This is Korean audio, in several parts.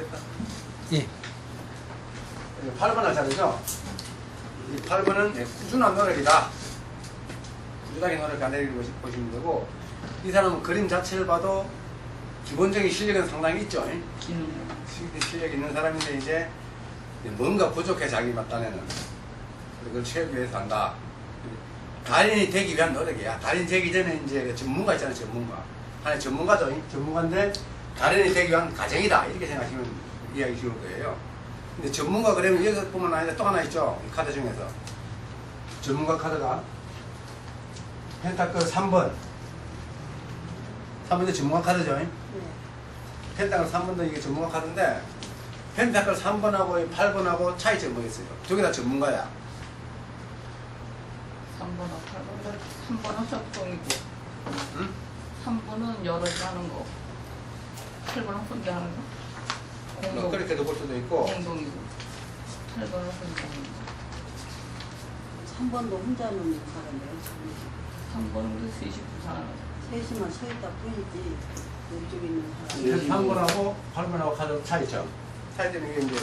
됐다. 예. 8번을 자르죠? 이 8번은 꾸준한 노력이다. 꾸준하게 노력한다는 걸 보시면 되고, 이 사람은 그림 자체를 봐도 기본적인 실력은 상당히 있죠. 실- 실력이 있는 사람인데, 이제 뭔가 부족해, 자기 맞단에는. 그걸 채우기 위해서 한다. 달인이 되기 위한 노력이야. 달인 되기 전에 이제 그 전문가 있잖아요, 전문가. 하나의 전문가죠. 전문가인데, 달인이 되기 위한 과정이다. 이렇게 생각하시면 이해하기 쉬울 거예요. 근데 전문가 그러면 여기뿐만 아니라 또 하나 있죠. 이 카드 중에서. 전문가 카드가 펜타클 3번. 3번도 전문가 카드죠. 네. 펜타클 3번도 이게 전문가 카드인데 펜타클 3번하고 8번하고 차이점이 뭐겠어요? 두 개 다 전문가야. 3번은 8번. 3번은 협동이고. 응? 3번은 여럿이 하는 거. 8번은 혼자 하는 거. 그렇게도 볼 수도 있고 공동이고. 8번은 혼자 하는 거. 3번도 혼자 하는 역할인데요. 3번은 그 셋이 부산하는 거. 셋이만 서 있다 뿐이지 왼쪽에 있는 펜 사람. 3번하고 8번하고 카드 차이점. 차이점이 이게 이제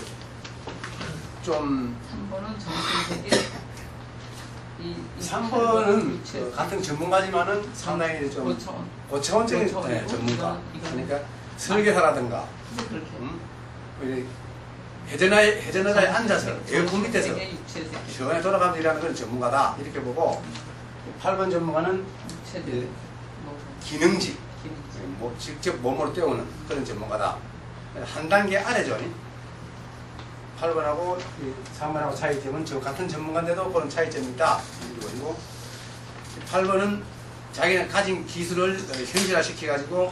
좀 3번은 정신세계. 이, 이 3번은 유체- 그 같은 전문가지만은 상당히 좀 고차원. 고차원적인 네, 전문가. 이거는- 이거는- 그러니까 설계사라든가. 음? 우리 회전하에 회전하에 앉아서 에어컨 밑에서. 시원하게 돌아가면서 일하는 건 전문가다 이렇게 보고 8번 전문가는. 뭐, 기능직 기능. 뭐 직접 몸으로 때우는 그런 전문가다 한 단계 아래죠 8번하고 3번하고 차이점은 저 같은 전문가인데도 그런 차이점이 있다 보이고 8번은 자기가 가진 기술을 어, 현실화시켜 가지고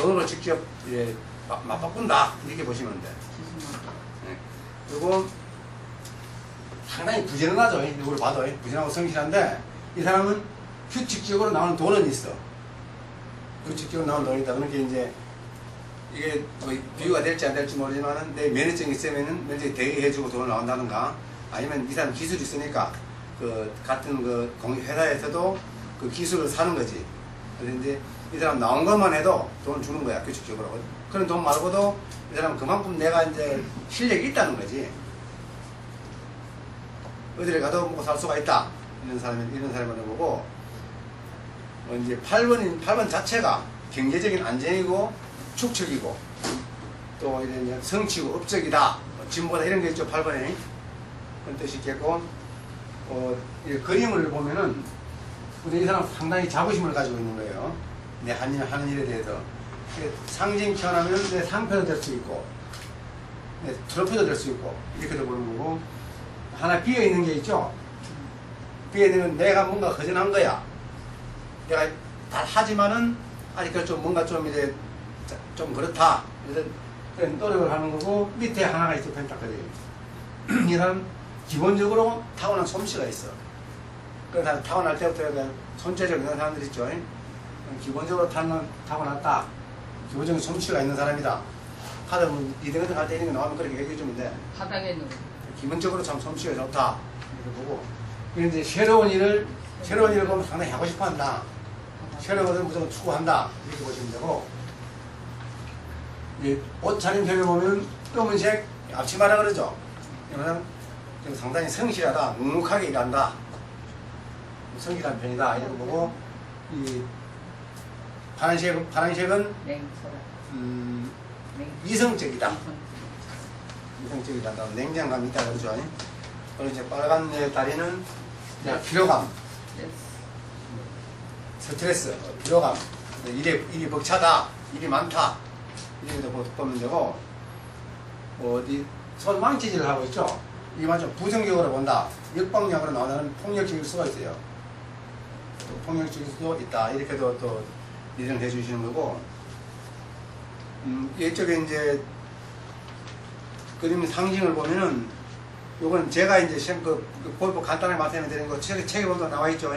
돈으로 직접 예, 막- 맞바꾼다 이렇게 보시면 돼. 예. 그리고 상당히 부지런하죠. 누구를 봐도 부지런하고 성실한데 이 사람은 규칙적으로 나오는 돈은 있어. 규칙적으로 나오는 돈이 있다. 그러니까 이제 이게 뭐 비유가 될지 안 될지 모르지만은 내 면허증이 있으면은 면허증 대리해주고 돈을 나온다든가 아니면 이 사람 기술이 있으니까 그 같은 그 공- 회사에서도 그 기술을 사는 거지. 이제 이 사람 나온 것만 해도 돈을 주는 거야 규칙적으로. 그런 돈 말고도 이 사람 그만큼 내가 이제 실력이 있다는 거지. 어디를 가도 먹고 살 수가 있다. 이런 사람이 이런 사람을 보고 어, 이제 8번인 8번 자체가 경제적인 안정이고 축척이고 또 이런 성취고 업적이다. 뭐 진보다 이런 게 있죠 8번에 그런 뜻이 있겠고 어, 이 그림을 보면은 근데 이 사람 상당히 자부심을 가지고 있는 거예요. 내 하는, 일- 하는 일에 대해서 이게 상징 표현하면 내 상표도 될 수 있고 내 트로피도 될 수 있고 이렇게도 보는 거고 하나 비어 있는 게 있죠. 비어 있는 건 내가 뭔가 허전한 거야. 내가 다 하지만은 아직 좀 뭔가 좀 이제 자- 좀 그렇다. 그런 노력을 하는 거고 밑에 하나가 있어 펜타클이. 이 사람 기본적으로 타고난 솜씨가 있어. 그래서 타고날 때부터 손재주가 있는 사람들 있죠. 기본적으로 타고난, 타고났다. 기본적인 솜씨가 있는 사람이다. 하다 보면 이등 같은 갈때 있는 거 나오면 그렇게 얘기해 주면 돼. 바닥에 있는 거. 기본적으로 참 솜씨가 좋다. 이렇게 보고. 그런데 새로운 일을, 새로운 일을 보면 상당히 하고 싶어 한다. 새로운 것을 무조건 추구한다. 이렇게 보시면 되고. 이 옷차림표를 보면 검은색 앞치마라 그러죠. 이거는 좀 상당히 성실하다. 묵묵하게 일한다. 성실한 편이다. 이렇게 보고. 이 파란색, 파란색은 냉소라. 음, 냉. 이성적이다. 이성적이다. 냉장감이 있다 그러죠. 그리고 이제 빨간 의 다리는 그냥 피로감, 스트레스, 피로감, 일이, 일이 벅차다, 일이 많다, 이렇게 보면 되고, 뭐 어디 손 망치질을 하고 있죠. 이만 좀 부정적으로 본다. 역방향으로 나오는 폭력적일 수가 있어요. 또 폭력적일 수도 있다. 이렇게도 또 이해를 해주시는 거고, 음, 이쪽에 이제 그림 상징을 보면은 요건 제가 이제 시험 그, 그 골프 간단하게 말씀해 드리는 거 책에 책에 보면 나와 있죠.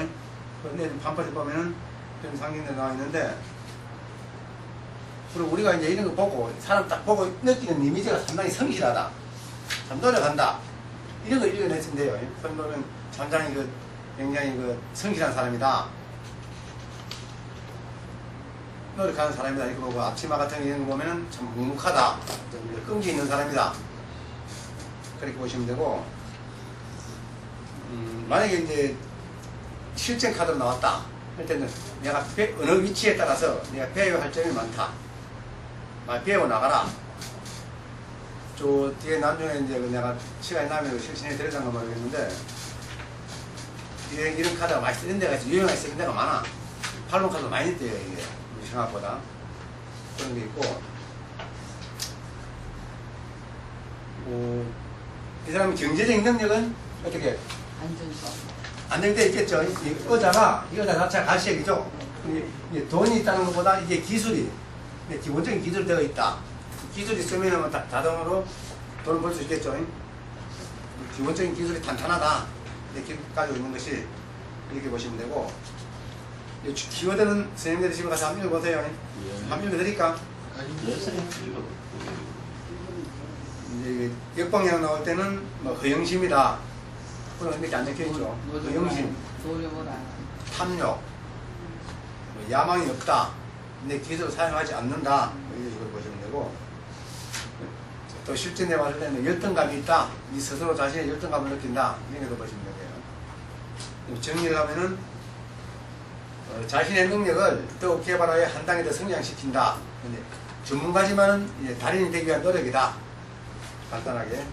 근데 반팔에 보면은 그런 상징들 나와 있는데 그리고 우리가 이제 이런 거 보고 사람 딱 보고 느끼는 이미지가 상당히 성실하다. 참 노력한다. 이런 걸 읽어냈으면 돼요. 그런 거는 굉장히 그 굉장히 그 성실한 사람이다. 노력하는 사람이다. 이렇게 보고 앞치마 같은 거 보면은 참 묵묵하다. 끈기 있는 사람이다. 그렇게 보시면 되고 음, 만약에 이제 실전 카드로 나왔다. 할 때는 내가 배- 어느 위치에 따라서 내가 배워야 할 점이 많다. 막 배워 나가라. 저 뒤에 나중에 이제 그 내가 시간이 나면 실천해 드렸다는 거 모르겠는데 이런, 이런 카드가 많이 쓰는 데가 있어 유용하게 쓰는 데가 많아 팔론 카드 많이 떠요 이게 우리 생각보다 그런 게 있고 어, 이 사람의 경제적인 능력은 어떻게. 안정돼 있겠죠. 이 의자가 이 의자 자체가 가시액이죠. 돈이 있다는 것보다 이게 기술이 기본적인 기술이 되어 있다. 기술이 있으면 다- 자동으로 돈을 벌 수 있겠죠. 기본적인 기술이 탄탄하다. 이렇게 가지고 있는 것이 이렇게 보시면 되고 키워드는 선생님들이 집에 가서 한번 읽어보세요. 한번 읽어드릴까? 이제 이게 역방향 나올 때는 뭐 허영심이다. 그런 이렇게 안 적혀있죠. 허영심. 탐욕, 뭐 야망이 없다. 내 기술을 사용하지 않는다. 뭐 이런 식으로 보시면 되고 또 실전에 봤을 때는 열등감이 있다. 이 스스로 자신의 열등감을 느낀다. 이런 것도 보시면 되고요. 정리를 하면은 어, 자신의 능력을 더욱 개발하여 한 단계 더 성장시킨다. 전문가지만은 이제 달인이 되기 위한 노력이다. 간단하게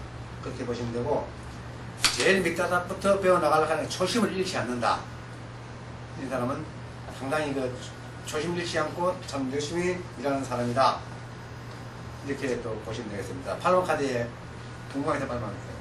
그렇게 보시면 되고 제일 밑바닥부터 배워나가려고 하는 초심을 잃지 않는다. 이 사람은 상당히 그 초심 잃지 않고 참 열심히 일하는 사람이다. 이렇게 또 보시면 되겠습니다. 팔로카드에 궁금해서 발만했어요.